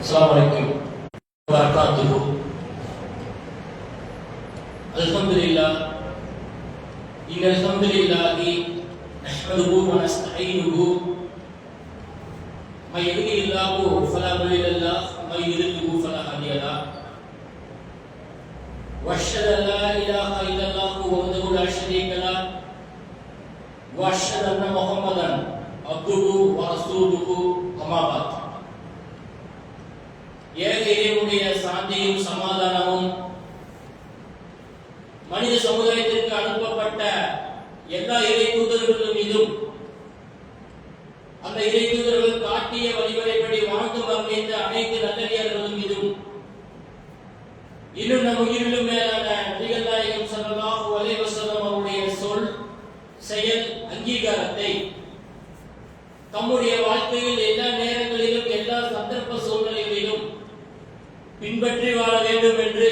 السلام عليكم. وبركاته. الحمد لله. إن الحمد لله نحمده ونستعينه. من يهده الله فلا مضل له ومن يضلله فلا هادي له. وأشهد أن لا إله إلا الله وحده لا شريك له. وأشهد أن محمدا عبده ورسوله. أما بعد. ஏக இறைவனுடைய சாந்தியும் சமாதானமும் மனித சமுதாயத்திற்கு அனுப்பப்பட்ட எல்லா இறை தூதர்களும் மீதும் அந்த இறை தூதர்கள் காட்டிய வழிமுறைப்படி வாழ்ந்து வருகின்ற அனைத்து நல்லடியார்களும் மீதும் இன்னும் நம் உயிரிலும் மேலான நபிகள் நாயகம் ஸல்லல்லாஹு அவருடைய சொல் செயல் அங்கீகாரத்தை தம்முடைய வாழ்க்கையில் எல்லா நேரங்களிலும் எல்லா சந்தர்ப்ப சூழ்நிலைகளிலும் பின்பற்றி வாழ வேண்டும் என்று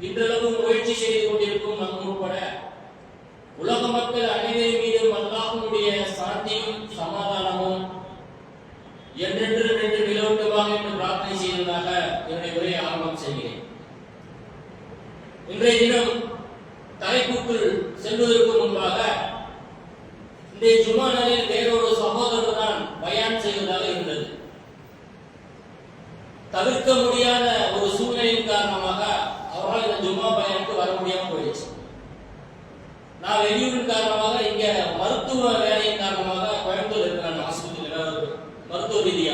இன்றளவு முயற்சி செய்து கொண்டிருக்கும் நம் உட்பட உலக மக்கள் அனை மீதும் அல்லாஹ்வுடைய சாந்தியும் சமாதானமும் என்றென்று நின்று நிலவட்டுமாக என்று பிரார்த்தனை செய்ததாக என்னுடைய உரையை ஆரம்பம் செய்கிறேன் இன்றைய தினம் தலைப்புக்குள் செல்வதற்கு முன்பாக இன்றைய ஜுமா நாளில் வேறொரு சகோதரர் தான் பயான் செய்வதாக இருந்தது தவிர்க்க முடியாத ஒரு சூழ்நிலையின் காரணமாக அவரால் இந்த ஜும்மா பயனுக்கு வர முடியாம போயிடுச்சு நான் வெளியூரின் காரணமாக இங்க மருத்துவ வேலையின் காரணமாக கோயம்புத்தூர் இருக்கிறேன் ஆஸ்பத்திரியில்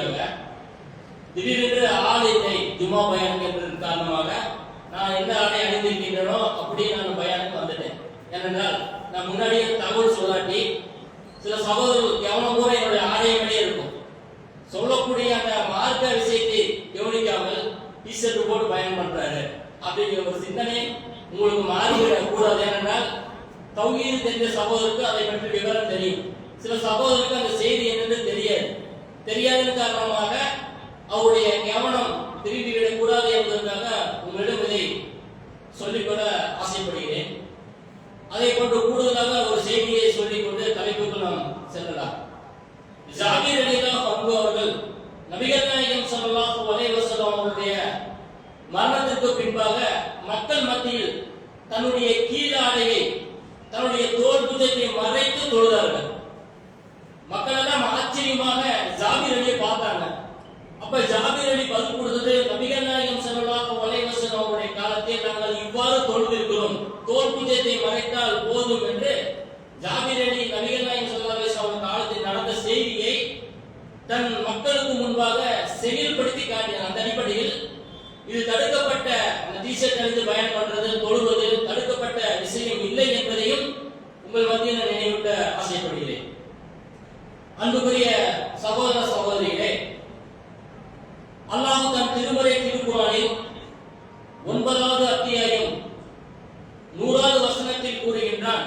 இருக்காங்க திடீரென்று ஆலயத்தை ஜுமா ஜும்மா காரணமாக நான் எந்த ஆடை அணிந்திருக்கின்றனோ அப்படியே நான் பயானுக்கு வந்துட்டேன். ஏனென்றால் நான் முன்னாடியே தகவல் சொல்லாட்டி சில சகோதரர்கள் கவனம் கூட என்னுடைய ஆடையங்களே இருக்கும். சொல்லக்கூடிய அந்த மார்க்க விஷயத்தை கவனிக்காமல் டிஷர்ட் போட்டு பயன் பண்றாரு. அப்படிங்கிற ஒரு சிந்தனை உங்களுக்கு மாறிவிடக் கூடாது ஏனென்றால் தௌஹீது தெரிஞ்ச சகோதரருக்கு அதை பற்றி விவரம் தெரியும். சில சகோதரருக்கு அந்த செய்தி என்னன்னு தெரியாது. தெரியாதன் காரணமாக அவருடைய கவனம் திரும்பிவிடக் கூடாது என்பதற்காக உங்களிடம் இதை சொல்லிக்கொள்ள ஆசைப்படுகிறேன். அதை கொண்டு கூடுதலாக ஒரு செய்தியை சொல்லிக்கொண்டு தலைப்புக்கு நாம் செல்லலாம். ஜாகிர் அலிதா பங்கு அவர்கள் நபிகள் நாயகம் ஸல்லல்லாஹு வலைவசலம் அவருடைய மரணத்திற்கு பின்பாக மக்கள் மத்தியில் தன்னுடைய கீழாடையை தன்னுடைய தோல் புஜத்தை மறைத்து தொழுதார்கள். மக்கள் எல்லாம் அப்ப ஜாபீர் அலி பதில் கொடுத்தது நபிகள் நாயகம் ஸல்லல்லாஹு வலைவசன் அவருடைய காலத்தில் நாங்கள் இவ்வாறு தோல்விருக்கிறோம் தோல் மறைத்தால் போதும் என்று ஜாபீர் அலி நபிகள் நாயகம் ஸல்லல்லாஹு அலைஹி காலத்தில் நடந்த செய்தியை தன் மக்களுக்கு முன்பாக செயல்படுத்தி காட்டினார். அந்த அடிப்படையில் இது தடுக்கப்பட்ட அந்த டிஷர்ட் அணிந்து பயன் பண்றது தொழுவது தடுக்கப்பட்ட விஷயம் இல்லை என்பதையும் உங்கள் மத்தியில் நான் நினைவூட்ட ஆசைப்படுகிறேன். அன்புக்குரிய சகோதர சகோதரிகளே அல்லாஹ் தன் திருமறை திருக்குறானில் ஒன்பதாவது அத்தியாயம் நூறாவது வசனத்தில் கூறுகின்றான்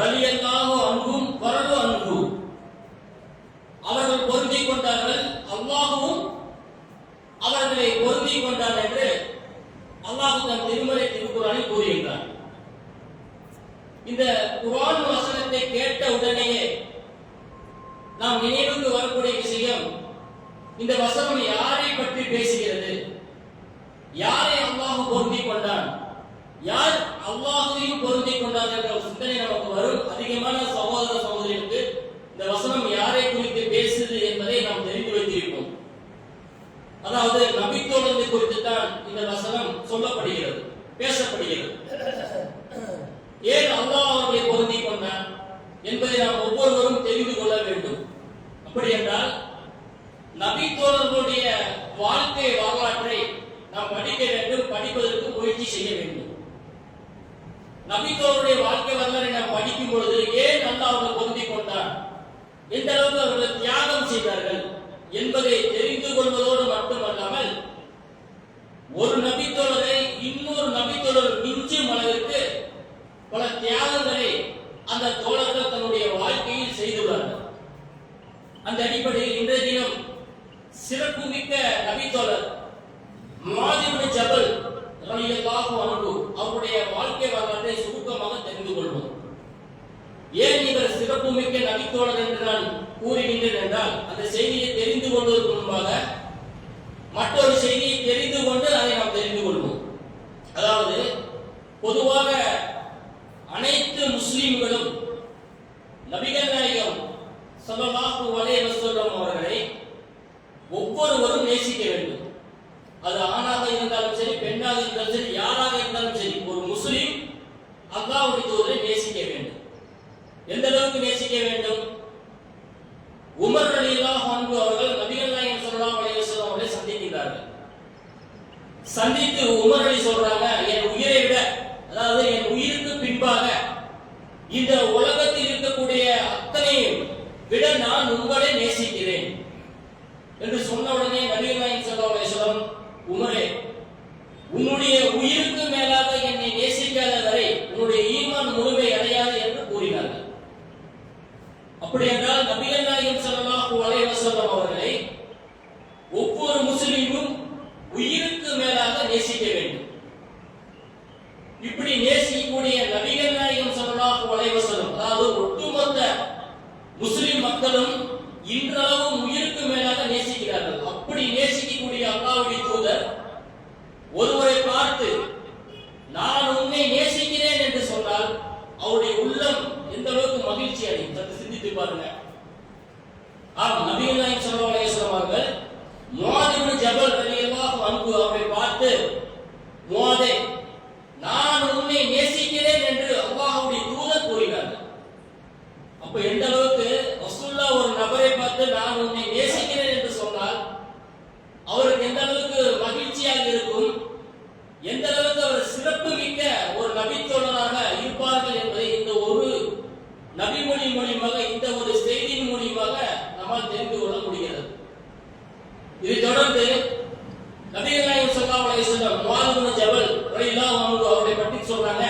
ரலியல்லாஹு அன்பும் வரது அன்பு அவர்கள் பொருந்திக் கொண்டார்கள் அல்லாஹுவும் அவர்களை பொருந்திக் கொண்டார் என்று அல்லாஹ் தன் திருமறை திருக்குறானில் கூறுகின்றார் இந்த குரான் வசனத்தை கேட்ட உடனேயே நாம் நினைவுக்கு வரக்கூடிய விஷயம் இந்த வசனம் யாரை பற்றி பேசுகிறது யாரை அல்லாஹ் பொருந்திக் கொண்டான் யார் அல்லாஹையும் பொருந்திக் கொண்டார் என்ற ஒரு சிந்தனை நமக்கு வரும் அதிகமான சகோதர சகோதரிகளுக்கு இந்த வசனம் யாரை குறித்து பேசுது என்பதை நாம் தெரிந்து வைத்திருப்போம் அதாவது நபித்தோழமை குறித்து தான் இந்த வசனம் சொல்லப்படுகிறது பேசப்படுகிறது ஏன் அல்லாஹ் அவர்களை பொருந்திக் கொண்டான் என்பதை நாம் ஒவ்வொருவரும் தெரிந்து கொள்ள வேண்டும் அப்படி என்றால் நபித்தோழர்களுடைய வாழ்க்கை வரலாற்றை நாம் படிக்க வேண்டும் படிப்பதற்கு முயற்சி செய்ய வேண்டும். நபித்தோருடைய வாழ்க்கை வரலாறை நாம் படிக்கும் பொழுது ஏன் நல்லா அவர்கள் பொருந்தி கொண்டார்? எந்த அளவுக்கு அவர்கள் தியாகம் செய்தார்கள் என்பதை தெரிந்து கொள்வதோடு மட்டுமல்லாமல் ஒரு நபித்தோழரை இன்னொரு நபித்தோழர் மிஞ்சும் அளவிற்கு பல தியாகங்களை அந்த தோழர்கள் தன்னுடைய வாழ்க்கையில் செய்துள்ளார்கள். அந்த அடிப்படையில் இன்றைய தினம் சிறப்பு மிக்க நபித்தோழர் மாதிரியுடைய ஜபல் ரலியல்லாஹு அன்பு அவருடைய வாழ்க்கை வரலாற்றை சுருக்கமாக தெரிந்து கொள்வோம். ஏன் இவர் சிறப்பு மிக்க நபித்தோழர் என்று நான் கூறுகின்றேன் என்றால் அந்த செய்தியை தெரிந்து கொள்வதற்கு முன்பாக மற்றொரு செய்தியை தெரிந்து கொண்டு அதை நாம் தெரிந்து கொள்வோம். அதாவது பொதுவாக அனைத்து முஸ்லீம்களும் நபிகள் நாயகம் சல்லாஹூ வலைவசல்லம் அவர்களை ஒவ்வொருவரும் நேசிக்க வேண்டும். அது ஆணாக இருந்தாலும் சரி பெண்ணாக இருந்தாலும் சரி யாராக இருந்தாலும் சரி ஒரு முஸ்லீம் அல்லாவுடைய தூதரை நேசிக்க வேண்டும். எந்த அளவுக்கு நேசிக்க வேண்டும்? உமர் ரலியல்லாஹு அன்ஹு அவர்கள் நபிகள் நாயகம் சொல்லலாம் அலைஹி அவர்களை சந்திக்கிறார்கள் சந்தித்து உமர் அலி சொல்றாங்க என் உயிரை விட அதாவது என் உயிருக்கு பின்பாக இந்த உலகத்தில் இருக்கக்கூடிய அத்தனையும் விட நான் உங்களை நேசிக்கிறேன். என்று சொன்ன உடனே நபிகள் நாயகம் ஸல்லல்லாஹு அலைஹி வஸல்லம் உமரே உன்னுடைய உயிருக்கு மேலாக என்னை நேசிக்காத வரை உன்னுடைய ஈமான் முழுமை அடையாது என்று கூறினார்கள் அப்படி என்றால் நபிகள் நாயகம் ஸல்லல்லாஹு அலைஹி வஸல்லம் அவர்களை ஒவ்வொரு முஸ்லிமும் உயிருக்கு மேலாக நேசிக்க வேண்டும் இப்படி நேசிக்கக்கூடிய நபிகள் நாயகம் ஸல்லல்லாஹு அலைஹி வஸல்லம் அதாவது ஒட்டுமொத்த முஸ்லிம் மக்களும் இன்றளவும் உயிருக்கு மேலாக நேசிக்கிறார்கள் அப்படி நேசிக்கக்கூடிய அல்லாஹ்வுடைய தூதர் ஒருவரை பார்த்து நான் உன்னை நேசிக்கிறேன் என்று சொன்னால் அவருடைய உள்ளம் எந்த அளவுக்கு மகிழ்ச்சி அடையும் சற்று சிந்தித்து பாருங்க ஆம் நபிகள் நாயகம் ஸல்லல்லாஹு அலைஹி வஸல்லம் அவர்கள் முஆத் இப்னு ஜபல் ரலியல்லாஹு அன்ஹு அவரை பார்த்து முஆதே நான் உன்னை நேசிக்கிறேன் என்று அல்லாஹ்வுடைய தூதர் கூறினார்கள் அப்ப எந்த அளவுக்கு ரசூல்லா ஒரு நபரை பார்த்து நான் உன்னை நேசிக்கிறேன் என்று சொன்னால் அவருக்கு எந்த அளவுக்கு மகிழ்ச்சியாக இருக்கும் எந்த அளவுக்கு அவர் சிறப்பு மிக்க ஒரு நபித்தோழராக இருப்பார்கள் என்பதை இந்த ஒரு நபிமொழி மூலியமாக இந்த ஒரு செய்தியின் மூலியமாக நம்மால் தெரிந்து கொள்ள முடிகிறது இதை தொடர்ந்து நபிகள் நாயகம் ஸல்லல்லாஹு அலைஹி வஸல்லம் முஆத் இப்னு ஜபல் ரலியல்லாஹு அன்ஹு அவரை பற்றி சொல்றாங்க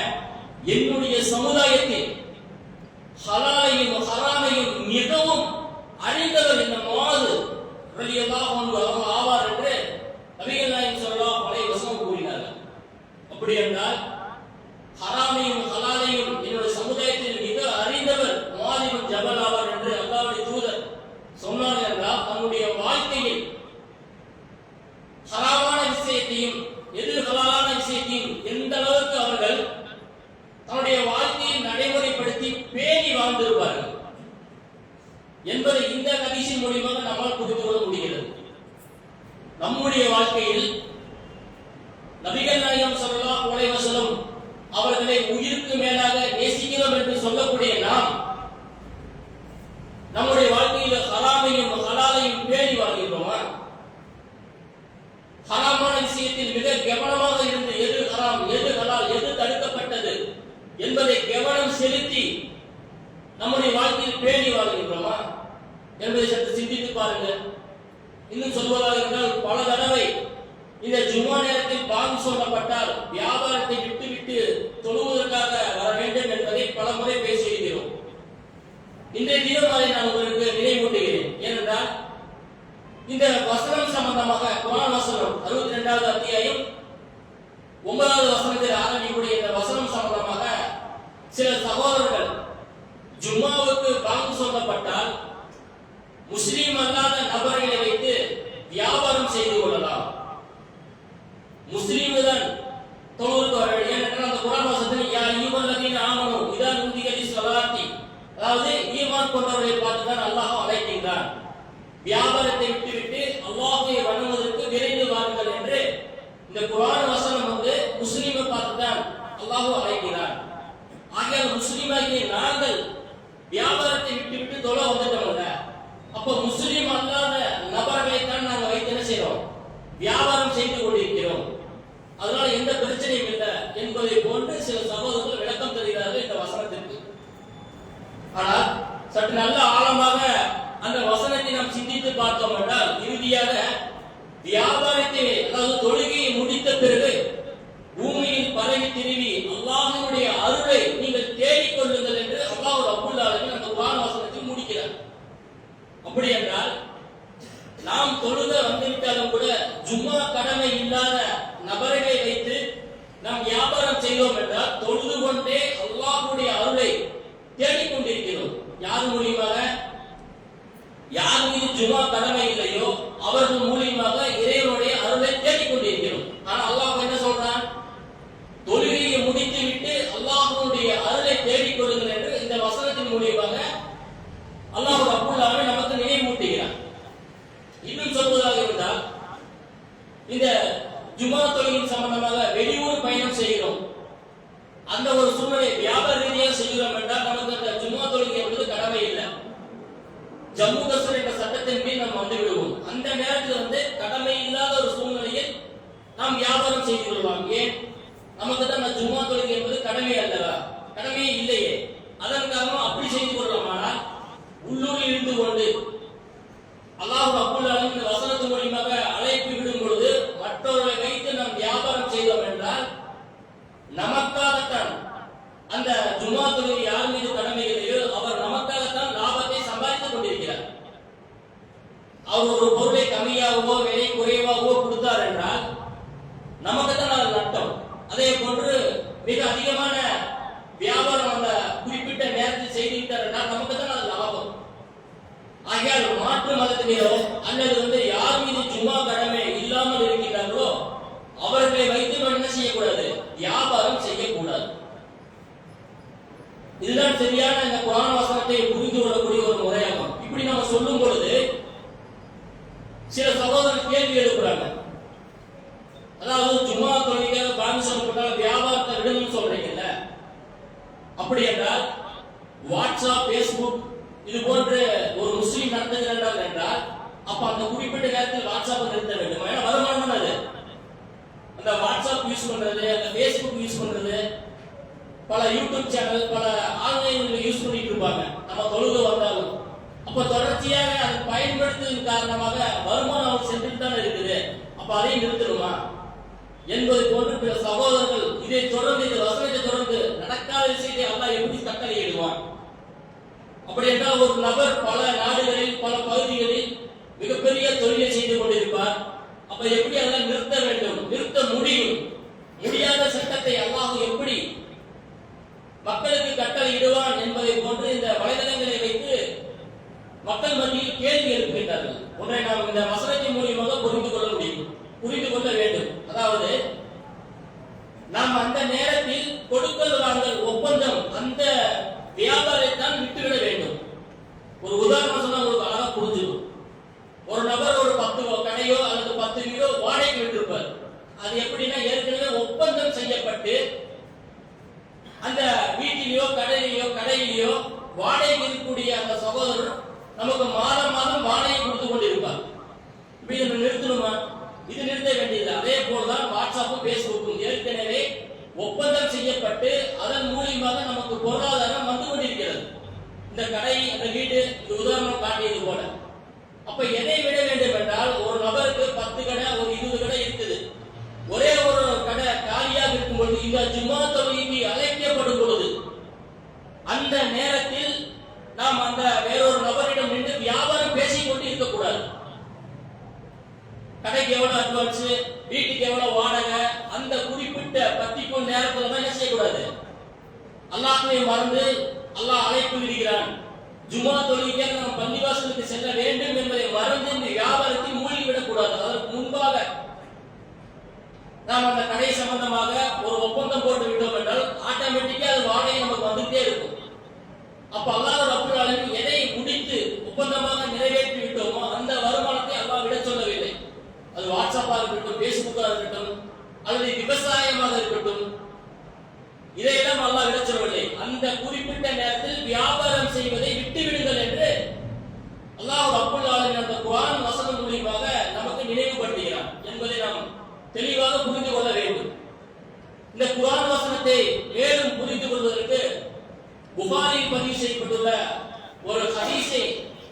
என்னுடைய சமுதாயத்தில் ஹலாலையும் ஹராமையும் மிகவும் அறிந்தவர் இந்த முஆத் ரலியல்லாஹு அன்ஹு ஆவார் என்று நபிகள் நாயகம் ஸல்லல்லாஹு அலைஹி வஸல்லம் கூறினார்கள். அப்படி என்றால் ஹராமையும் ஹலாலையும் என்னுடைய சமுதாயத்தில் மிக அறிந்தவர் முஆத் இப்னு ஜபல் ஆவார் என்று அல்லாஹ்வுடைய தூதர் சொன்னார்கள் என்றால் தன்னுடைய வாழ்க்கையில் ஹராம விஷயத்தையும் எது ஹலாலான விஷயத்தையும் எந்த அளவுக்கு அவர்கள் தன்னுடைய வாழ்க்கையை நடைமுறைப்படுத்தி பேணி வாழ்ந்திருப்பார்கள். என்பதை இந்த ஹதீஸின் மூலியமாக நம்மால் புரிந்து கொள்ள முடிகிறது. நம்முடைய வாழ்க்கையில் நபிகள் நாயகம் சொல்லலாம் அலைஹி அவர்களை உயிருக்கு மேலாக நேசிக்கிறோம் என்று சொல்லக்கூடிய நாம் நம்முடைய வாழ்க்கையில் ஹராமையும் ஹலாலையும் பேணி வாழ்கின்றோமா? ஹராமான விஷயத்தில் மிக கவனமாக இருந்து எது ஹராம் எது ஹலால் எது தடுக்கப்பட்டது என்பதை கவனம் செலுத்தி நம்முடைய வாழ்க்கையில் பேணி வாழ்கின்றோமா? என்பதை சற்று சிந்தித்து பாருங்கள். இன்னும் சொல்வதாக இருந்தால் பல தடவை இந்த ஜும்மா நேரத்தில் பாங்கு சொல்லப்பட்டால் வியாபாரத்தை விட்டுவிட்டு தொழுவதற்காக வர வேண்டும் என்பதை பல முறை பேசியிருக்கிறோம் இன்றைய தினம் அதை நான் உங்களுக்கு நினைவூட்டுகிறேன். ஏனென்றால் இந்த வசனம் சம்பந்தமாக குரான் வசனம் அறுபத்தி ரெண்டாவது அத்தியாயம் ஒன்பதாவது வசனத்தில் ஆரம்பிக்கக்கூடிய இந்த வசனம் சம்பந்தமாக சில சகோதரர்கள் ஜும்மாவுக்கு பாங்கு சொல்லப்பட்டால் முஸ்லீம் அல்லாத நபர்களை வைத்து வியாபாரம் செய்து கொள்ளலாம். முஸ்லீம் தான் தொழுவுக்கு ஏனென்றால் அந்த குரான் வசனத்தில் யா ஈமன் லதீன ஆமனு இதா நுந்திகலி ஸலாத்தி அதாவது ஈமான் கொண்டவர்களை பார்த்து தான் அல்லாஹ் அழைக்கின்றான். வியாபாரத்தை விட்டுவிட்டு அல்லாஹ்வை வணங்குவதற்கு விரைந்து வாருங்கள் என்று இந்த குரான் வசனம் வந்து முஸ்லீமை பார்த்து தான் அல்லாஹ் அழைக்கிறார் ஆகிய முஸ்லிமாகிய நாங்கள் வியாபாரத்தை விட்டு விட்டு தொலை வந்துட்டோம்ல அப்ப முஸ்லிம் அல்லாத நபர்களைத்தான் நாங்க வைத்து என்ன செய்யறோம் வியாபாரம் செய்து கொண்டிருக்கிறோம். அதனால எந்த பிரச்சனையும் இல்லை என்பதை போன்று சில சகோதரர்கள் விளக்கம் தருகிறார்கள் இந்த வசனத்திற்கு. ஆனால் சற்று நல்ல ஆழமாக அந்த வசனத்தை நாம் சிந்தித்து பார்த்தோம் என்றால் இறுதியாக வியாபாரத்தை அதாவது தொழுகையை முடித்த பிறகு பூமியில் பரவி திரும்பி அல்லாஹ்வுடைய அருளை நீங்கள் தேடிக் கொள்ளுங்கள் என்று அல்லாஹ் ரப்புல் ஆலமீன் அந்த குர்ஆன் வசனத்தை முடிக்கிறார் அப்படி என்றால் நாம் தொழுத வந்துவிட்டாலும் கூட ஜும்மா கடமை இல்லாத நபர்களை வைத்து நாம் வியாபாரம் செய்தோம் என்றால் தொழுது கொண்டே அல்லாஹுடைய அருளை தேடிக் கொண்டிருக்கிறோம். யார் மூலியமாக? யார் மீது ஜுமா கடமை இல்லையோ அவர்கள் மூலியமாக இறைவனுடைய அருளை தேடிக் கொண்டிருக்கிறோம் ஆனா அல்லாஹ் என்ன சொல்றான் தொழுகையை முடித்து விட்டு அல்லாஹ்வுடைய அருளை தேடிக் கொள்ளுங்கள் என்று இந்த வசனத்தின் மூலியமாக அல்லாஹ் ரப்புல் ஆலமீன் நமக்கு நினைவூட்டுகிறான் இன்னும் சொல்வது சொல்வதாக இருந்தால் இந்த ஜுமா தொழிலின் சம்பந்தமாக வெளியூர் பயணம் செய்கிறோம். அந்த ஒரு சூழ்நிலை வியாபார ரீதியாக செய்கிறோம் என்றால் நமக்கு அந்த ஜுமா தொழில் என்பது கடமை இல்லை. ஜம்மு காஷ்மீர் என்ற சட்டத்தின் மீது நாம் வந்து விடுவோம். அந்த நேரத்தில் வந்து கடமை இல்லாத ஒரு சூழ்நிலையில் நாம் வியாபாரம் செய்து கொள்ளலாம் ஏன்? நமக்கு தான் அந்த ஜும்மா தொழில் என்பது கடமை அல்லவா? கடமையே இல்லையே. அதன் காரணம் அப்படி செய்து கொள்ளலாம் ஆனால் உள்ளூரில் இருந்து கொண்டு அல்லாஹ் அப்புல் இந்த வசனத்து மூலியமாக அழைப்பு விடும் பொழுது மற்றவர்களை வைத்து நாம் வியாபாரம் செய்தோம் என்றால் நமக்காகத்தான். அந்த ஜுமா தொழுகை யார் மீது கடமைகளையோ அவர் நமக்காகத்தான் லாபத்தை சம்பாதித்துக் கொண்டிருக்கிறார். அவர் ஒரு பொருளை கம்மியாகவோ விலை குறைவாகவோ கொடுத்தார் என்றால் நமக்கு தான் அது நட்டம். அதே போன்று மிக அதிகமான வியாபாரம் அந்த குறிப்பிட்ட நேரத்தில் செய்து விட்டார் என்றால் நமக்கு தான் அது லாபம் ஆகையால் மாற்று மதத்தினரோ அல்லது வந்து யார் மீது சும்மா கடமை இல்லாமல் இருக்கின்றார்களோ அவர்களை வைத்து நாம் என்ன செய்யக்கூடாது வியாபாரம் செய்யக்கூடாது இதுதான் சரியான இந்த குரான் வசனத்தை புரிந்து கொள்ளக்கூடிய ஒரு முறையாகும் இப்படி நம்ம சொல்லும் பொழுது சில சகோதரர் கேள்வி எழுப்புறாங்க அதாவது ஜும்மா தொழிலுக்காக பாங்கு சொல்லப்பட்டால் வியாபாரத்தை விடணும்னு சொல்றீங்கல்ல அப்படி என்றால் வாட்ஸ்அப் ஃபேஸ்புக் இது போன்ற ஒரு முஸ்லீம் நடத்துகிறார்கள் என்றால் அப்ப அந்த குறிப்பிட்ட நேரத்தில் வாட்ஸ்அப் நிறுத்த வேண்டும் ஏன்னா வருமானம் அது அந்த வாட்ஸ்அப் யூஸ் பண்றது அந்த ஃபேஸ்புக் யூஸ் பண்றது பல யூடியூப் சேனல் பல ஆன்லைன்ல யூஸ் பண்ணிட்டு இருப்பாங்க நம்ம தொழுக வந்தாலும் தொடர்ச்சியாக அதை பயன்படுத்துவதன் காரணமாக வருமானம் அவங்க சென்றுட்டு இருக்குது. அப்ப அதையும் நிறுத்தணுமா? என்பது போன்று பிற சகோதரர்கள் இதை தொடர்ந்து இந்த வசனத்தை தொடர்ந்து நடக்காத விஷயத்தை அல்லாஹ் எப்படி கட்டளை இடுவான் அப்படி என்றால் ஒரு நபர் பல நாடுகளில் பல பகுதிகளில் மிகப்பெரிய தொழிலை செய்து கொண்டிருப்பார். அப்ப எப்படி அதெல்லாம் நிறுத்த வேண்டும்? நிறுத்த முடியும். முடியாத சட்டத்தை அல்லாஹ் எப்படி மக்களுக்கு கட்டளை இடுவான் என்பதை போன்று இந்த வலைதளங்களை வைத்து மக்கள் மத்தியில் கேள்வி எழுப்புகின்றார்கள். ஒன்றை நாம் இந்த வசனத்தின் மூலியமாக புரிந்து கொள்ள முடியும். புரிந்து கொள்ள வேண்டும். அதாவது நாம் அந்த நேரத்தில் கொடுக்கல் வாங்கல் ஒப்பந்தம் அந்த வியாபாரத்தான் விட்டுவிட வேண்டும். ஒரு உதாரணம் சொன்னா உங்களுக்கு அழகா புரிஞ்சிடும். ஒரு நபர் ஒரு பத்து கடையோ அல்லது பத்து வீடோ வாடகைக்கு விட்டிருப்பார். அது எப்படின்னா ஏற்கனவே ஒப்பந்தம் செய்யப்பட்டு அந்த வீட்டிலேயோ கடையிலேயோ கடையிலேயோ வாடகை நமக்கு மாதம் மாதம் வாடகை கொடுத்து கொண்டிருப்பார். இப்ப இதை நிறுத்தணுமா? இது நிறுத்த வேண்டியது அதே போலதான் வாட்ஸ்அப்பும் பேஸ்புக்கும் ஏற்கனவே ஒப்பந்தம் செய்யப்பட்டு அதன் மூலியமாக நமக்கு பொருளாதாரம் வந்து கொண்டிருக்கிறது. இந்த கடை அந்த வீடு இந்த உதாரணம் காட்டியது போல. அப்ப எதை விட வேண்டும் என்றால் ஒரு நபருக்கு பத்து கடை ஒரு இருபது கடை இருக்குது. ஒரே ஒரு கடை காலியாக இருக்கும் பொழுது இந்த ஜும்மா தொழுகைக்கு அழைக்கப்படும் பொழுது அந்த நேரத்தில் நாம் அந்த வேறொரு வியாபாரம் பேசிக் கொண்டு இருக்கக்கூடாது. கடைக்கு எவ்வளவு அட்வான்ஸ் வீட்டுக்கு எவ்வளவு வாடகை அந்த குறிப்பிட்ட பத்திக்கும் நேரத்துல தான் என்ன செய்யக்கூடாது? அல்லாஹ்வை மறந்து அல்லாஹ் அழைப்பு விடுகிறான். ஜுமா தொழுகைக்காக நாம் பள்ளிவாசலுக்கு செல்ல வேண்டும் என்பதை மறந்து இந்த வியாபாரத்தை மூழ்கி விடக்கூடாது அதற்கு முன்பாக நாம் அந்த கடை சம்பந்தமாக ஒரு ஒப்பந்தம் போட்டு விட்டோம் என்றால் ஆட்டோமேட்டிக்கா அது வாடகை நமக்கு வந்துட்டே இருக்கும். அப்ப அல்லாத ரப்பல் எதை ஒப்பந்தமாக நிறைவேற்றி விட்டோமோ அந்த வருமானத்தை அல்லாஹ் விட சொல்லவில்லை. அது வாட்ஸ்அப்பா இருக்கட்டும் பேஸ்புக்கா இருக்கட்டும் அல்லது விவசாயமாக இருக்கட்டும். இதையெல்லாம் அல்லாஹ் விட சொல்லவில்லை. அந்த குறிப்பிட்ட நேரத்தில் வியாபாரம் செய்வதை விட்டு விடுங்கள் என்று அல்லாஹ் ரப்பல் அந்த குரான் வசனம் மூலியமாக நமக்கு நினைவுபடுத்துகிறார் என்பதை நாம் தெளிவாக புரிந்து கொள்ள வேண்டும். இந்த குரான் வசனத்தை மேலும் புரிந்து கொள்வதற்கு புகாரில் பதிவு செய்யப்பட்டுள்ள ஒரு ஹதீஸை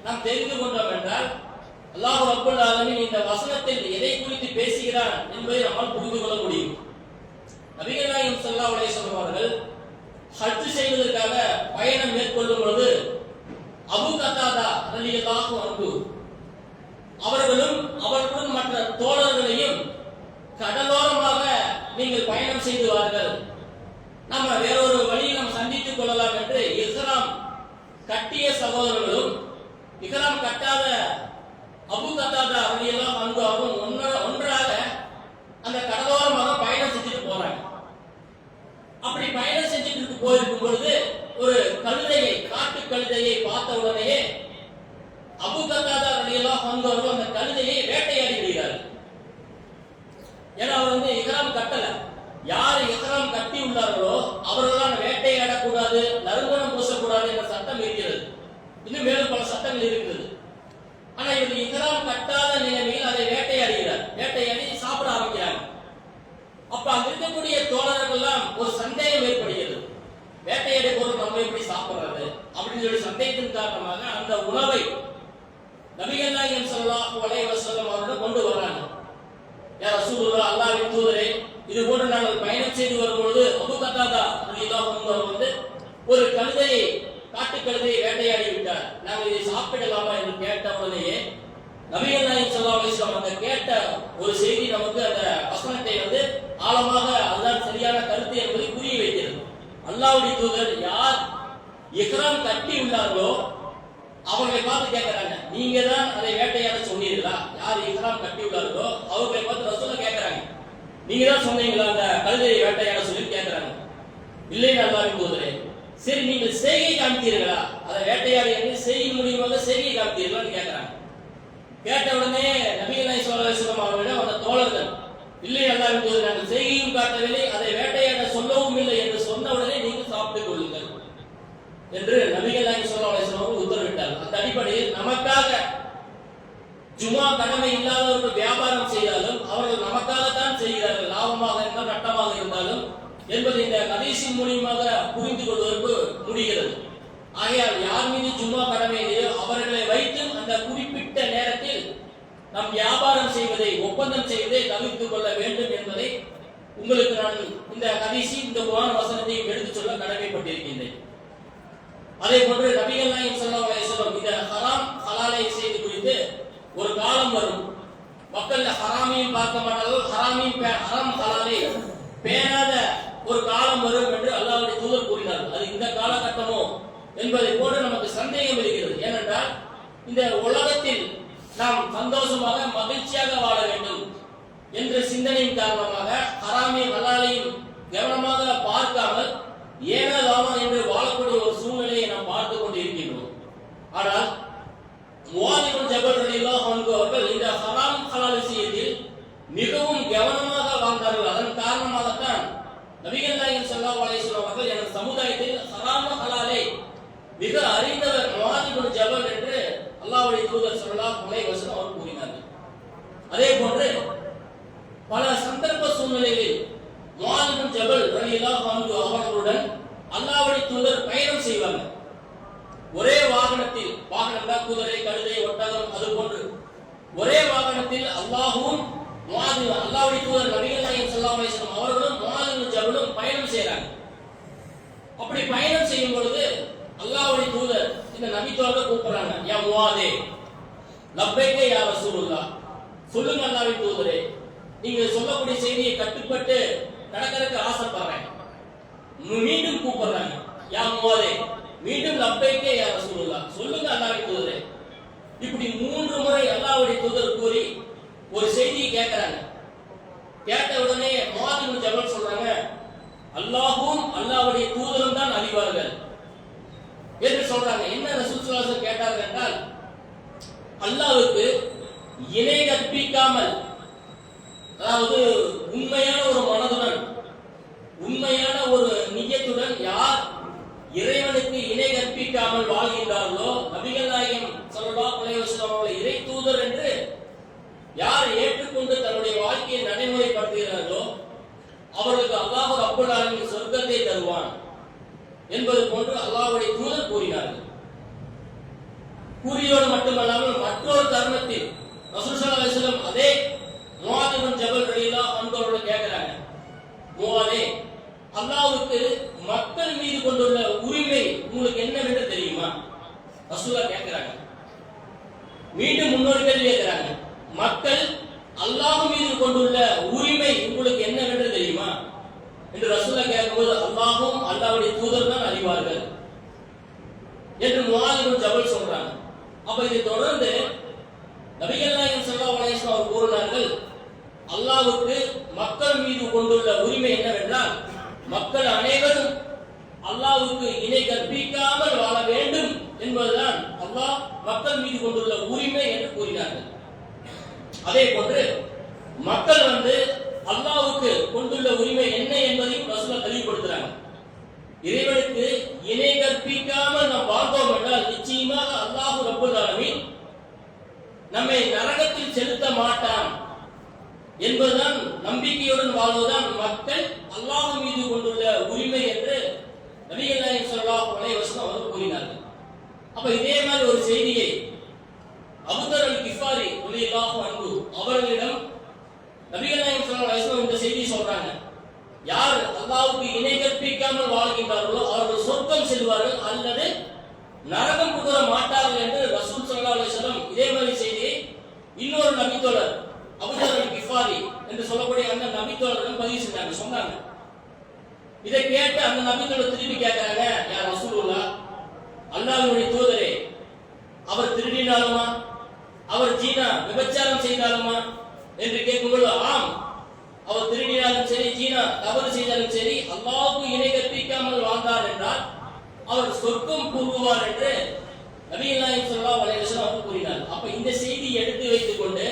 நாம் தெரிந்து கொண்டோம் என்றால் அல்லாஹ் ரப்பல் ஆலமின் இந்த வசனத்தில் எதை குறித்து பேசுகிறார் என்பதை நம்மால் புரிந்து கொள்ள முடியும். நபிகள் நாயகம் ஸல்லல்லாஹு அலைஹி ஹஜ் செய்வதற்காக பயணம் மேற்கொள்ளும் பொழுது அபு கத்தாதா ரலியல்லாஹு வந்து அவர்களும் அவர்களுடன் மற்ற தோழர்களையும் கடலோரமாக நீங்கள் பயணம் செய்துவார்கள். நம்ம வேறொரு வழியில் நாம் சந்தித்துக் கொள்ளலாம் என்று இஸ்லாம் கட்டிய சகோதரர்களும் இஸ்லாம் கட்டாத அபு கத்தாதா ரலியல்லாஹு வந்து அவரும் ஒன்றா ஒன்றாக அந்த கடலோரமாக பயணம் செஞ்சுட்டு போறாங்க அப்படி பயணம் செஞ்சுட்டு போயிருக்கும் பொழுது ஒரு கழுதையை காட்டு கழுதையை பார்த்த உடனேயே அபு கத்தாதா ரலியல்லாஹு வந்து அவரும் அந்த கழுதையை வேட்டையாடி விடுகிறார்கள். ஏன்னா அவர் வந்து இகராம் கட்டல. யார் இகராம் கட்டி உள்ளார்களோ இன்னும் மேலும் பல சட்டங்கள் இருக்கிறது. ஆனா இவர் இதெல்லாம் கட்டாத நிலைமையில் அதை வேட்டையாடுகிறார். வேட்டையாடி சாப்பிட ஆரம்பிக்கிறாங்க. அப்ப அங்க இருக்கக்கூடிய தோழர்கள் எல்லாம் ஒரு சந்தேகம் ஏற்படுகிறது. வேட்டையாடி பொருள் நம்ம எப்படி சாப்பிடுறது? அப்படின்னு சொல்லி சந்தேகத்தின் காரணமாக அந்த உணவை நபிகள் நாயகம் ஸல்லல்லாஹு அலைஹி வஸல்லம் அவர்கள் கொண்டு வர்றாங்க. யார் ரசூலுல்லாஹ் அல்லாவின் தூதரே இது போன்று நாங்கள் பயணம் செய்து வரும்பொழுது அபு கத்தாதா ரலியல்லாஹு வந்து ஒரு கழுதையை காட்டு வேட்டையாடி விட்டார் நாங்கள் இதை சாப்பிடலாமா என்று கேட்ட உடனேயே நபிகள் நாயகம் ஸல்லல்லாஹு அந்த கேட்ட ஒரு செய்தி நமக்கு அந்த வசனத்தை வந்து ஆழமாக அதுதான் சரியான கருத்து என்பதை புரிய வைக்கிறது. அல்லாவுடைய தூதர் யார் இஹ்ராம் கட்டி உள்ளார்களோ அவர்களை பார்த்து கேட்கிறாங்க. நீங்க தான் அதை வேட்டையாட சொன்னீர்களா? யார் இஹ்ராம் கட்டி உள்ளார்களோ அவர்களை பார்த்து ரசூல கேட்கிறாங்க. நீங்க தான் சொன்னீங்களா அந்த கழுதையை வேட்டையாட சொல்லி கேட்கிறாங்க. இல்லை நல்லா தூதரே சரி நீங்கள் செய்கை காமித்தீர்களா அதை வேட்டையாடி என்று செய்கை மூலியமாக செய்கை காமித்தீர்களான்னு கேட்கிறாங்க. கேட்ட உடனே நபிகள் சோழேஸ்வரம் அவர்களிடம் அந்த தோழர்கள் இல்லை அல்லா தூதர் நாங்கள் செய்கையும் காட்டவில்லை அதை வேட்டையாட சொல்லவும் இல்லை என்று சொன்ன உடனே நீங்கள் சாப்பிட்டுக் கொள்ளுங்கள் என்று நபிகள் நாயகம் உத்தரவிட்டார் அந்த அடிப்படையில் நமக்காக ஜுமா கடமை இல்லாதவர்கள் வியாபாரம் செய்தாலும் அவர்கள் நமக்காகத்தான் செய்கிறார்கள். லாபமாக இருந்தாலும் நட்டமாக இருந்தாலும் என்பதை இந்த கடைசி மூலியமாக புரிந்து கொள்வதற்கு முடிகிறது. ஆகையால் யார் மீது ஜும்மா கடமை இல்லையோ அவர்களை வைத்து அந்த குறிப்பிட்ட நேரத்தில் நம் வியாபாரம் செய்வதை ஒப்பந்தம் செய்வதை தவிர்த்துக் கொள்ள வேண்டும் என்பதை உங்களுக்கு நான் இந்த கடைசி இந்த குரான் வசனத்தையும் எடுத்துச் சொல்ல கடமைப்பட்டிருக்கின்றேன். அதே போன்று நபிகள் நாயகம் ஸல்லல்லாஹு அலைஹி இந்த ஹராம் ஹலாலை செய்து குறித்து ஒரு காலம் வரும். மக்கள் ஹராமையும் பார்க்க மாட்டார்கள். ஹராமையும் பே- ஹராம் ஹலாலை பேணாத ஒரு காலம் வரும் என்று அல்லாவுடைய தூதர் கூறினார். அது இந்த காலகட்டமோ என்பதை போல நமக்கு சந்தேகம் இருக்கிறது. ஏனென்றால் இந்த உலகத்தில் நாம் சந்தோஷமாக மகிழ்ச்சியாக வாழ வேண்டும் என்ற சிந்தனையின் காரணமாக ஹராமே ஹலாலையும் கவனமாக பார்க்காமல் ஏனதாமா என்று வாழக்கூடிய ஒரு சூழ்நிலையை நாம் பார்த்து கொண்டு இருக்கின்றோம் ஆனால் முவாதிபுல் ஜபல் ரலியல்லாஹு அன்ஹு அவர்கள் இந்த ஹராம் ஹலால் விஷயத்தில் மிகவும் கவனமாக வாழ்ந்தார்கள். அதன் காரணமாகத்தான் நபிகள் நாயகம் ஸல்லல்லாஹு அலைஹி அவர்கள் எனது சமுதாயத்தில் ஹராம் ஹலாலை மிக அறிந்தவர் முவாதிபுல் ஜபல் என்று அல்லாவுடைய தூதர் ஸல்லல்லாஹு அலைஹி வசனம் அவர் கூறினார்கள். அதே போன்று பல சந்தர்ப்ப சூழ்நிலைகளில் முஆதிபின் ஜபல் ரலியல்லாஹு பங்கு அவர்களுடன் அல்லாவுடைய தூதர் பயணம் செய்வாங்க. ஒரே வாகனத்தில் வாகனம் தான் குதிரை கழுதை ஒட்டகம் அது போன்று ஒரே வாகனத்தில் அல்லாஹும் முஆதி அல்லாவுடைய தூதர் நபிகள் நாயகம் ஸல்லல்லாஹு அலைஹி வஸல்லம் அவர்களும் முஆதிபின் ஜபலும் பயணம் செய்றாங்க அப்படி பயணம் செய்யும் பொழுது அல்லாஹ்வுடைய தூதர் இந்த நபி தோழர் கூப்பிடுறாங்க. யா முஆதே லப்பைக்கே யா ரசூலுல்லா சொல்லுங்க அல்லாவி தூதரே நீங்க சொல்லக்கூடிய செய்தியை கட்டுப்பட்டு நடக்கிறதுக்கு ஆசைப்படுறேன். மீண்டும் கூப்பிடுறாங்க. யா முவாதே மீண்டும் லப்பைக்கே யா ரசூலுல்லா சொல்லுங்க அல்லாவி தூதரே. இப்படி மூன்று முறை அல்லாவுடைய தூதர் கூறி ஒரு செய்தியை கேட்கறாங்க. கேட்ட உடனே முவாதிபு ஜபல் சொல்றாங்க அல்லாஹும் அல்லாஹ்வுடைய தூதரும் தான் அறிவார்கள். என்று சொல்றாங்க. என்ன ரசூல் ஸல்லல்லாஹு கேட்டார்கள் என்றால் அல்லாவுக்கு இணை கற்பிக்காமல் அதாவது உண்மையான ஒரு மனதுடன் உண்மையான ஒரு நிஜத்துடன் யார் இறைவனுக்கு இணை கற்பிக்காமல் வாழ்கின்றார்களோ நபிகள் நாயகம் ஸல்லல்லாஹு அலைஹி அவர்களை இறை தூதர் யார் ஏற்றுக்கொண்டு தன்னுடைய வாழ்க்கையை நடைமுறைப்படுத்துகிறார்களோ அவர்களுக்கு அல்லாஹ் ரப்பல் ஆலமீன் சொர்க்கத்தை தருவான் என்பது போன்று அல்லாஹுடைய தூதர் கூறினார்கள். கூறியோடு மட்டுமல்லாமல் மற்றொரு தருணத்தில் ரசூல் ஸல்லல்லாஹு அதே மூவாதிபன் ஜபல் ரலியல்லாஹு அன்ஹு கேட்கிறாங்க. மூவாதே அல்லாவுக்கு மக்கள் மீது கொண்டுள்ள உரிமை உங்களுக்கு என்னவென்று தெரியுமா? ரசூலா கேட்கிறாங்க. மீண்டும் முன்னொரு கேள்வி கேட்கிறாங்க. மக்கள் அல்லாஹ் மீது கொண்டுள்ள உரிமை உங்களுக்கு என்னவென்று தெரியுமா? என்று ரசூல கேட்கும்போது அல்லாஹும் அல்லாவுடைய தூதர் தான் அறிவார்கள். என்று முஆதிபுல் ஜபல் சொல்றாங்க. அப்ப இதை தொடர்ந்து நபிகள் நாயகம் ஸல்லல்லாஹு அவர் கூறினார்கள் அல்லாவுக்கு மக்கள் மீது கொண்டுள்ள உரிமை என்னவென்றால் மக்கள் அனைவரும் அல்லாவுக்கு இணை கற்பிக்காமல் வாழ வேண்டும் என்பதுதான் அல்லாஹ் மக்கள் மீது கொண்டுள்ள உரிமை என்று கூறினார்கள். அதே போன்று மக்கள் வந்து அல்லாவுக்கு கொண்டுள்ள உரிமை என்ன என்பதையும் ரசூலா தெளிவுபடுத்துறாங்க. இறைவனுக்கு இணை கற்பிக்காமல் நாம் பார்த்தோம் என்றால் நிச்சயமாக அல்லாஹ் ரப்பல் ஆலமீன் நம்மை நரகத்தில் செலுத்த மாட்டான் என்பதுதான் நம்பிக்கையுடன் வாழ்வதுதான் மக்கள் அல்லாஹ் மீது கொண்டுள்ள உரிமை என்று நபிகள் நாயகம் சொல்லா அலைஹி வசனம் அவர்கள் கூறினார்கள். அப்ப இதே மாதிரி ஒரு செய்தியை அபுதர் அல் கிஃபாரி ரலியல்லாஹு அன்ஹு அவர்களிடம் நபிகள் நாயகம் இந்த செய்தி சொல்றாங்க. யார் அல்லாஹ்வுக்கு இணை கற்பிக்காமல் வாழ்கின்றார்களோ அவர்கள் சொர்க்கம் செல்வார்கள் அல்லது நரகம் புகழ மாட்டார்கள் என்று ரசூல் ஸல்லல்லாஹு அலைஹி இதே மாதிரி செய்தி இன்னொரு நபித்தோழர் அபூதர் அல் கிஃபாரி என்று சொல்லக்கூடிய அந்த நபித்தோழரிடம் பதிவு செஞ்சாங்க சொன்னாங்க. இதை கேட்டு அந்த நபித்தோழர் திருப்பி கேட்கறாங்க யார் ரசூலுல்லாஹ் அல்லாஹ்வுடைய தூதரே அவர் திருடினாலுமா அவர் ஜீனா விபச்சாரம் செய்தாலுமா என்று கேட்கும்போது ஆம். அவர் திருடினாலும் சரி ஜீனா தவறு செய்தாலும் சரி அல்லாஹ்வுக்கு இணை கற்பிக்காமல் வாழ்ந்தார் என்றால் அவர் சொர்க்கம் கூறுவார் என்று நபிகள் சொல்லா ஸல்லல்லாஹு அலைஹி கூறினார் அப்ப இந்த செய்தி எடுத்து வைத்துக் கொண்டு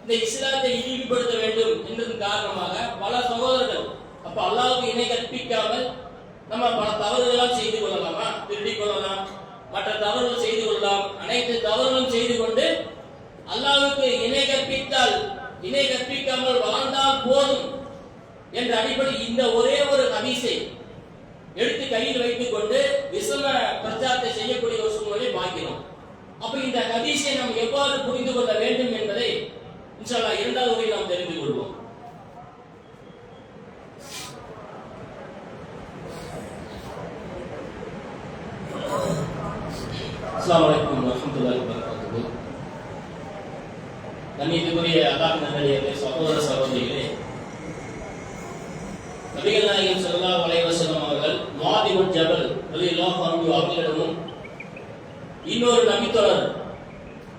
இந்த இஸ்லாத்தை இழிவுபடுத்த வேண்டும் என்றதன் காரணமாக பல சகோதரர்கள் அப்ப அல்லாவுக்கு இணை கற்பிக்காமல் நம்ம பல தவறுகளால் செய்து கொள்ளலாமா? திருடி கொள்ளலாம். மற்ற தவறுகள் செய்து கொள்ளலாம். அனைத்து தவறுகளும் செய்து கொண்டு அல்லாவுக்கு இணை கற்பித்தால் இணை கற்பிக்காமல் வாழ்ந்தால் போதும் என்ற அடிப்படை இந்த ஒரே ஒரு ஹதீஸை எடுத்து கையில் வைத்துக் கொண்டு விசம பிரச்சாரத்தை செய்யக்கூடிய ஒரு சூழ்நிலை பார்க்கிறோம். அப்ப இந்த ஹதீஸை நாம் எவ்வாறு புரிந்து கொள்ள வேண்டும் என்பதை இன்ஷால்லா இரண்டாவது உரையில் நாம் தெரிந்து கொள்வோம். அஸ்லாம் வலைக்கம் வரஹ்மத்துல்லாஹி வபரகாத்துஹு. கண்ணியத்துக்குரிய அல்லாஹ் நல்லே சகோதர சகோதரிகளே நபிகள் நாயகம் செல்லா வலைவசனம் அவர்கள் மாதிபுல் ஜபல் ரலியல்லாஹு அவர்களிடமும் இன்னொரு நபித்தோழர்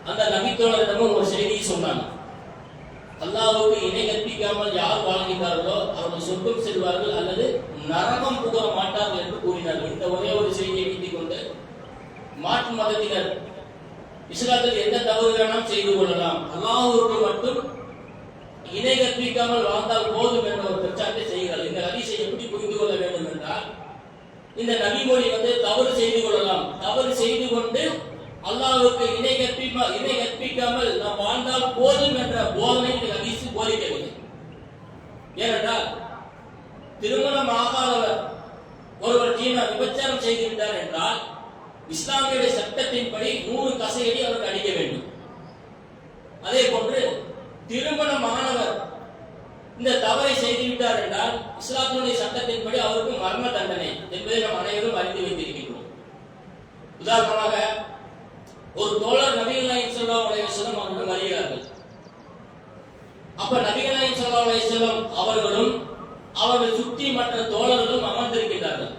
அந்த நபித்தோழரிடமும் ஒரு செய்தியை சொன்னாங்க அல்லாஹ்வுக்கு இணை கற்பிக்காமல் யார் வாழ்கின்றார்களோ அவர்கள் சொர்க்கம் செல்வார்கள் அல்லது நரகம் புகழ மாட்டார்கள் என்று கூறினார்கள் இந்த ஒரே ஒரு செய்தியை வைத்துக் கொண்டு மாற்று மதத்தினர் இஸ்லாத்தில் எந்த தவறு வேணாம் செய்து கொள்ளலாம். அல்லாஹ்வுக்கு மட்டும் இணை கற்பிக்காமல் வாழ்ந்தால் போதும் என்ற ஒரு பிரச்சாரத்தை செய்கிறார் இந்த அதிசயம் எப்படி புரிந்து கொள்ள வேண்டும் என்றால் இந்த நபிமொழி வந்து தவறு செய்து கொள்ளலாம். தவறு செய்து கொண்டு அல்லாவுக்கு இணை கற்பிப்பா இணை கற்பிக்காமல் நாம் வாழ்ந்தால் போதும் என்ற போதனை இந்த ஹதீஸ் போதிக்கவில்லை. ஏனென்றால் திருமணம் ஆகாதவர் ஒருவர் ஜீனா விபச்சாரம் செய்து என்றால் இஸ்லாமிய சட்டத்தின்படி நூறு கசையடி அவருக்கு அடிக்க வேண்டும். அதே போன்று திருமண மாணவர் இந்த தவறை செய்துவிட்டார் என்றால் இஸ்லாத்தினுடைய சட்டத்தின்படி அவருக்கு மரண தண்டனை என்பதை நாம் அனைவரும் அறிந்து வைத்திருக்கின்றோம். உதாரணமாக ஒரு தோழர் நபிகள் நாயகம் ஸல்லல்லாஹு உலகம் அவர்கள் வருகிறார்கள். அப்ப நபிகள் நாயகம் ஸல்லல்லாஹு உலகம் அவர்களும் அவர்கள் சுற்றி மற்ற தோழர்களும் அமர்ந்திருக்கிறார்கள்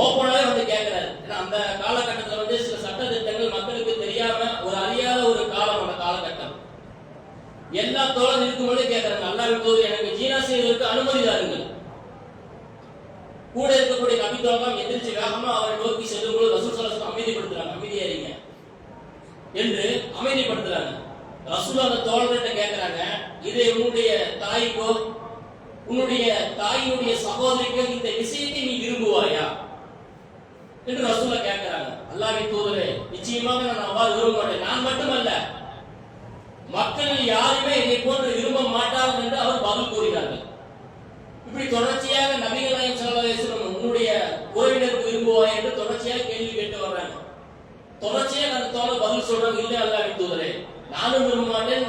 ஓப்பனாவே வந்து கேட்கிறாரு. ஏன்னா அந்த காலகட்டத்தில் வந்து சில சட்ட திட்டங்கள் மக்களுக்கு தெரியாம ஒரு அறியாத ஒரு காலம் அந்த காலகட்டம். எல்லா தோழர் இருக்கும்போது கேட்கிறாங்க நல்லா தோது எனக்கு ஜீனா செய்வதற்கு அனுமதி தாருங்கள். கூட இருக்கக்கூடிய நபித்தோழம் எந்திரிச்சு வேகமா அவரை நோக்கி செல்லும் போது ரசூல் சலசம் அமைதிப்படுத்துறாங்க. அமைதியாறீங்க என்று அமைதிப்படுத்துறாங்க. ரசூல் அந்த தோழர்கிட்ட கேட்கிறாங்க இதை உன்னுடைய தாய்க்கோ உன்னுடைய தாயினுடைய சகோதரிக்கோ இந்த விஷயத்தை நீ விரும்புவாயா? என்று ரசூல கேட்கிறாங்க. அல்லாஹ்வின் தூதரே நிச்சயமாக நான் அவ்வாறு விரும்ப மாட்டேன். நான் மட்டுமல்ல மக்கள் யாருமே என்னை போன்று விரும்ப மாட்டார்கள் என்று அவர் பதில் கூறினார்கள் இப்படி தொடர்ச்சியாக நபிகள் நாயகம் உன்னுடைய உறவினருக்கு விரும்புவாய் என்று தொடர்ச்சியாக கேள்வி கேட்டு வர்றாங்க. தொடர்ச்சியாக அந்த தோழர் பதில் சொல்றாங்க இல்லை அல்லாஹ்வின் தூதரே. நானும் விரும்ப மாட்டேன்.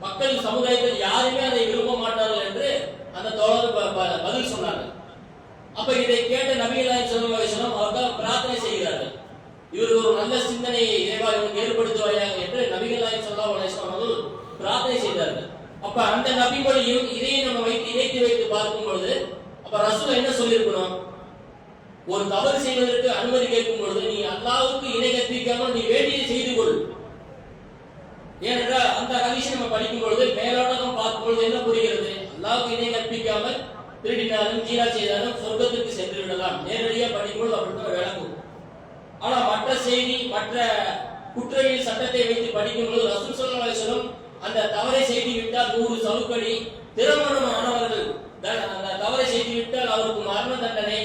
மக்கள் சமுதாயத்தில் யாருமே அதை விரும்ப மாட்டார்கள் என்று அந்த தோழர் ப- ப- பதில் சொன்னார்கள். அப்ப இதை கேட்ட நபிகளாய் நாயகம் அவர்கள் பிரார்த்தனை செய்கிறார்கள். இவருக்கு ஒரு நல்ல சிந்தனையை இறைவா இவனுக்கு ஏற்படுத்துவாயாக என்று நபிகளாய் நாயகம் அவர்கள் பிரார்த்தனை செய்தார்கள். அப்ப அந்த நபிமொழியும் இதையும் நம்ம வைத்து இணைத்து வைத்து பார்க்கும் பொழுது அப்ப ரசூல் என்ன சொல்லியிருக்கணும்? ஒரு தவறு செய்வதற்கு அனுமதி கேட்கும் பொழுது நீ அல்லாவுக்கு இணை கற்பிக்காமல் நீ வேண்டியதை செய்து கொள். ஏனென்றால் அந்த ஹதீஸை நம்ம படிக்கும் பொழுது மேலோட்டம் பார்க்கும் பொழுது என்ன புரிகிறது? அல்லாவுக்கு இணை கற்பிக்காமல் திருடினாலும் ஜீரா செய்தாலும் சொர்க்கத்துக்கு சென்று விடலாம் நேரடியாக படிக்கும் அப்படின்னு விளங்கும் ஆனா மற்ற செய்தி மற்ற குற்றவியல் சட்டத்தை வைத்து படிக்கும் பொழுது ரசூல் ஸல்லல்லாஹு அந்த தவறை செய்து விட்டால் நூறு சவுக்கடி திருமணம் ஆனவர்கள். அந்த தவறை செய்து விட்டால் அவருக்கு மரண தண்டனை.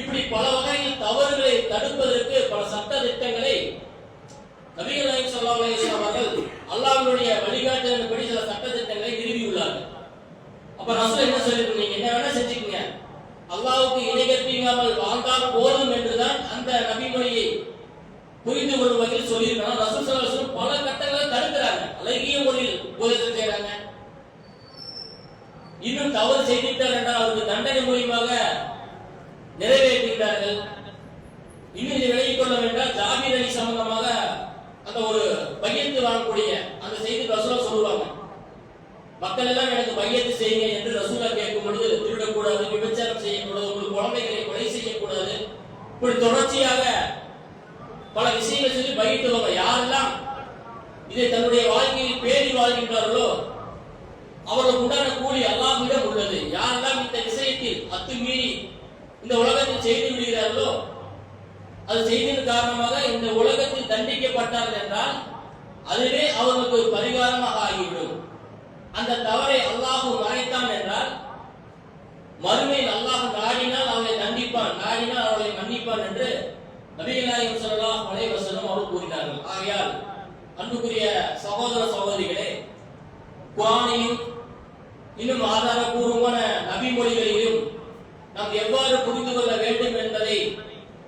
இப்படி பல வகையில் தவறுகளை தடுப்பதற்கு பல சட்ட திட்டங்களை நபிகள் நாயகம் ஸல்லல்லாஹு அவர்கள் அல்லாஹனுடைய வழிகாட்டுதலின்படி சில சட்ட திட்டங்களை நிறுவியுள்ளார்கள். அப்ப ரசூல் என்ன சொல்லிருக்கு நீங்க என்ன வேணா செஞ்சுக்கங்க அல்லாவுக்கு இணை கற்பிக்காமல் வாழ்ந்தால் போதும் என்றுதான் அந்த நபிமொழியை புரிந்து ஒரு வகையில் சொல்லியிருக்காங்க ரசூல் ஸல்லல்லாஹு பல கட்டங்களை தடுக்கிறாங்க. அழகிய மொழியில் போதித்து செய்யறாங்க இன்னும் தவறு செய்துவிட்டார் என்றால் அவருக்கு தண்டனை மூலியமாக நிறைவேற்றுகிறார்கள் இன்னும் இதை விலகிக் கொள்ள வேண்டாம். ஜாபீர் அலி சம்பந்தமாக அந்த ஒரு பகிர்ந்து வாங்கக்கூடிய அந்த செய்தி ரசூலா சொல்லுவாங்க. மக்கள் எல்லாம் எனக்கு பையத்து செய்யுங்க என்று ரசூலா கேட்கும் பொழுது திருடக்கூடாது விபச்சாரம் செய்யக்கூடாது உங்கள் குழந்தைகளை கொலை செய்யக்கூடாது. இப்படி தொடர்ச்சியாக பல விஷயங்கள் சொல்லி பயிற்றுவாங்க யாரெல்லாம் இதை தன்னுடைய வாழ்க்கையில் பேணி வாழ்கின்றார்களோ அவர்களுக்கு உண்டான கூலி அல்லாஹ்விடம் உள்ளது. யாரெல்லாம் இந்த விஷயத்தில் அத்துமீறி இந்த உலகத்தில் செய்து விடுகிறார்களோ அது செய்ததன் காரணமாக இந்த உலகத்தில் தண்டிக்கப்பட்டார்கள் என்றால் அதுவே அவர்களுக்கு ஒரு பரிகாரமாக ஆகிவிடும். அந்த தவறை அல்லாஹு மறைத்தான் என்றால் மறுமையில் அல்லாஹ் நாடினால் அவளை தண்டிப்பான் நாடினால் அவளை மன்னிப்பான் என்று நபிகளாயும் சொல்லலாம் ஸல்லல்லாஹு அலைஹி வஸல்லம் அவர்கள் கூறினார்கள். ஆகையால் அன்புக்குரிய சகோதர சகோதரிகளே குரானையும் இன்னும் ஆதாரபூர்வமான நபிமொழிகளையும் நாம் எவ்வாறு புரிந்து கொள்ள வேண்டும் என்பதை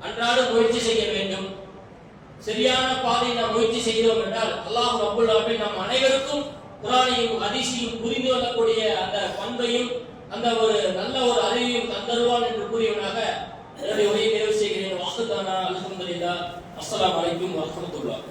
அன்றாடம் முயற்சி செய்ய வேண்டும். சரியான பாதையை நாம் முயற்சி செய்தோம் என்றால் அல்லாஹ் ரப்புல் ஆலமீன் நம் அனைவருக்கும் குரானையும் ஹதீஸையும் புரிந்து கொள்ளக்கூடிய அந்த பண்பையும் அந்த ஒரு நல்ல ஒரு அறிவையும் தந்தருவான் என்று கூறியவனாக என்னுடைய உரையை நிறைவு செய்கிறேன். வாசுதானா அலமதுல்லா அஸ்லாம் அலைக்கும் வரஹ்மத்துல்லாஹ்